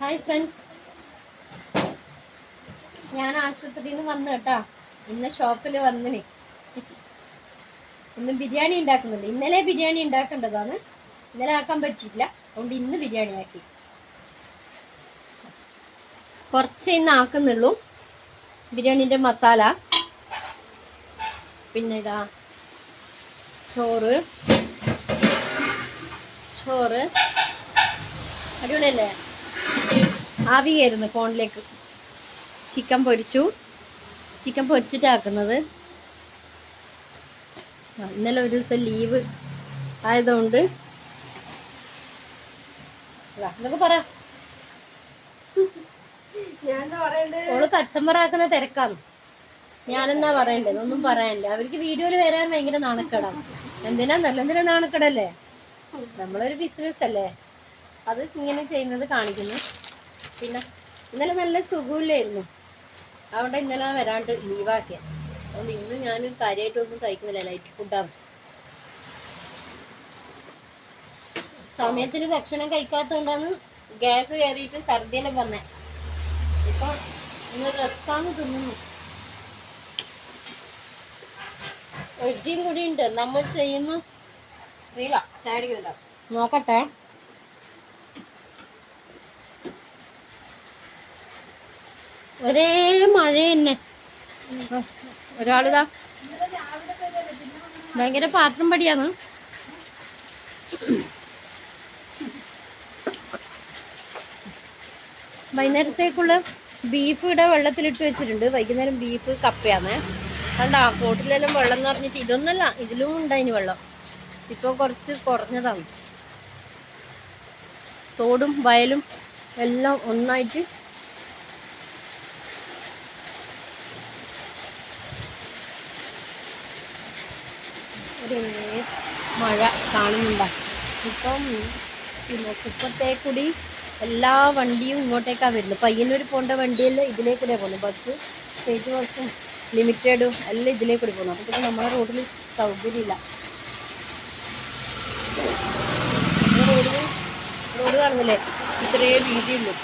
Hi friends ഞാൻ ആശുപത്രിയിൽ നിന്ന് വന്നു കേട്ടോ. ഇന്ന് ഷോപ്പിൽ വന്നിന് ഇന്ന് ബിരിയാണി ഉണ്ടാക്കുന്നുണ്ട്. ഇന്നലെ ബിരിയാണി ഉണ്ടാക്കേണ്ടതാണ്. ഇന്നലെ ആക്കാൻ പറ്റിയില്ല. അതുകൊണ്ട് ഇന്ന് ബിരിയാണി ആക്കി. കുറച്ച് ഇന്ന് ആക്കുന്നുള്ളൂ. ബിരിയാണിന്റെ മസാല. പിന്നെ ഇതാ ചോറ്. ചോറ്. അടിപൊളിയല്ലേ? ആവിയായിരുന്നു ഫോണിലേക്ക് ചിക്കൻ പൊരിച്ചു. ചിക്കൻ പൊരിച്ചിട്ടാക്കുന്നത്. ഇന്നലെ ഒരു ദിവസം ലീവ് ആയതുകൊണ്ട്. പറ. ഓൾ കച്ചമ്പറാക്കുന്ന തിരക്കാണ്. ഞാനെന്നാ പറയണ്ടത് ഒന്നും പറയാനില്ല. അവർക്ക് വീഡിയോയിൽ വരാൻ ഭയങ്കര നാണക്കേടാണ് എന്തിനാ? നല്ല എന്തിനാ നാണക്കേടല്ലേ? നമ്മളൊരു ബിസിനസ് അല്ലേ? അത് ഇങ്ങനെ ചെയ്യുന്നത് കാണിക്കുന്നു. പിന്നെ ഇന്നലെ നല്ല സുഖമില്ലായിരുന്നു. അതുകൊണ്ട് ഇന്നലെ വരാണ്ട് ലീവാക്കിയ അതുകൊണ്ട് ഇന്ന് ഞാൻ കാര്യമായിട്ടൊന്നും കഴിക്കുന്നില്ല ലൈറ്റ് ഫുഡാണ് സമയത്തിന് ഭക്ഷണം കഴിക്കാത്തതുകൊണ്ടാണ് ഗ്യാസ് കയറിയിട്ട് ഛർദിയെല്ലാം വന്നേ. ഇപ്പൊ ഇന്ന് റെസ്റ്റാന്ന് തിന്നുന്നു. ഒരിക്കലും കൂടി ഉണ്ട്. നമ്മൾ ചെയ്യുന്ന നോക്കട്ടെ. ഒരേ മഴ തന്നെ ഒരാളിതാ. ഭയങ്കര പാത്രം പടിയാണ് വൈകുന്നേരത്തേക്കുള്ള ബീഫ് ഇവിടെ വെള്ളത്തിലിട്ട് വെച്ചിട്ടുണ്ട്. വൈകുന്നേരം ബീഫ് കപ്പയാണ് കണ്ട കോട്ടിലെല്ലാം വെള്ളം എന്ന് പറഞ്ഞിട്ട് ഇതൊന്നല്ല ഇതിലും ഉണ്ടായിന് വെള്ളം. ഇപ്പോൾ കുറച്ച് കുറഞ്ഞതാണ്. തോടും വയലും എല്ലാം ഒന്നായിട്ട് ഒരു മഴ കാണുന്നുണ്ട്. ഇപ്പം പിന്നെ കുപ്പത്തേക്കൂടി എല്ലാ വണ്ടിയും ഇങ്ങോട്ടേക്കാണ് വരുന്നത്. പയ്യന്നൂർ പോകേണ്ട വണ്ടിയെല്ലാം ഇതിലേക്കൂടെ പോകുന്നത്. ബസ് സ്റ്റേറ്റ് ബസ്സും ലിമിറ്റഡും എല്ലാം ഇതിലേക്കൂടി പോകുന്നു അപ്പോൾ പിന്നെ നമ്മളെ റോഡിൽ സൗകര്യമില്ല. നമ്മുടെ റോഡിൽ റോഡ് കാണുന്നില്ലേ? ഇത്രയേ വീതിയുള്ളൂ.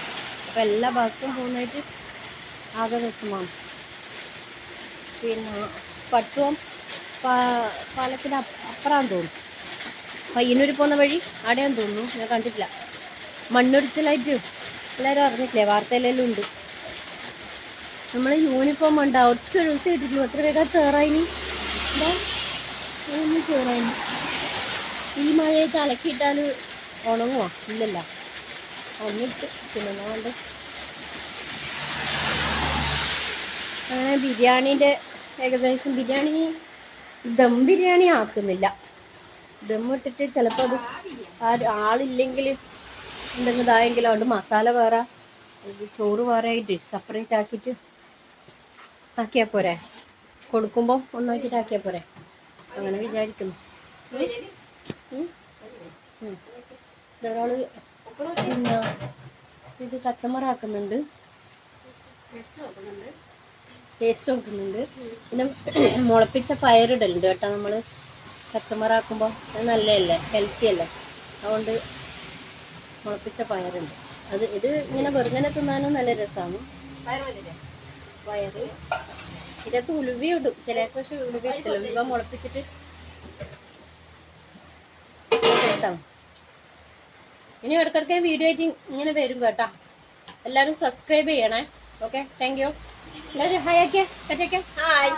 അപ്പം എല്ലാ ബസ്സും പോകുന്നതായിട്ട് ആകെ രസമാണ്. പിന്നെ പട്ടുവം പാലത്തിന് അപ്പ- അപ്പുറമാണെന്ന് തോന്നുന്നു. പയ്യന്നൂർ പോകുന്ന വഴി അവിടെയാന്ന് തോന്നുന്നു. ഞാൻ കണ്ടിട്ടില്ല. മണ്ണൊരിച്ചിലായിട്ട് എല്ലാവരും അറിഞ്ഞിട്ടില്ലേ? വാർത്തയിലെല്ലാം ഉണ്ട്. നമ്മൾ യൂണിഫോം ഉണ്ടാവും ഒറ്റ ഒരു ദിവസം ഇട്ടിട്ടുള്ളൂ എത്ര വേഗം ചേറായിനി? ഒന്ന് ചേറായിനി. ഈ മഴയത്ത് അലക്കിയിട്ടാൽ ഉണങ്ങുമോ ഇല്ലല്ല. ഒന്നിട്ട് പിന്നെ എന്നാണ്ട് അങ്ങനെ ബിരിയാണീന്റെ ഏകദേശം ബിരിയാണി ദം ബിരിയാണി ആക്കുന്നില്ല. ദം ഇട്ടിട്ട് ചിലപ്പോൾ അത് ആളില്ലെങ്കിൽ എന്തെങ്കിലും ഇതായെങ്കിലും അതുകൊണ്ട് മസാല വേറെ ചോറ് വേറെ ആയിട്ട് സെപ്പറേറ്റ് ആക്കിയിട്ട് ആക്കിയാൽ പോരെ. കൊടുക്കുമ്പോൾ ഒന്നാക്കിയിട്ട് ആക്കിയാൽ പോരെ. അങ്ങനെ വിചാരിക്കുന്നു. ഇതൊരാൾ പിന്നെ ഇത് കച്ചമറാക്കുന്നുണ്ട്. ടേസ്റ്റ് നോക്കുന്നുണ്ട്. പിന്നെ മുളപ്പിച്ച പയറിടലുണ്ട് കേട്ടോ നമ്മൾ കച്ചമറാക്കുമ്പോൾ അത് നല്ലതല്ലേ ഹെൽത്തി അല്ലേ? അതുകൊണ്ട് മുളപ്പിച്ച പയറുണ്ട്. അത് ഇത് ഇങ്ങനെ വെറുങ്ങനെ തിന്നാനും നല്ല രസമാണ് പയറ് ഇതൊക്കെ ഉലുവി ഇടും. ചിലർക്ക് പക്ഷെ ഉലുവി ഇഷ്ടമല്ല ഉലുവ മുളപ്പിച്ചിട്ട് ഇനി ഇടയ്ക്കിടയ്ക്ക് വീഡിയോ ആയിട്ട് ഇങ്ങനെ വരും കേട്ടോ. എല്ലാവരും സബ്സ്ക്രൈബ് ചെയ്യണേ. ഓക്കെ താങ്ക് യു എല്ലാവരും ഹായ് ആക്കിയേ പറ്റേക്കെ ഹായ്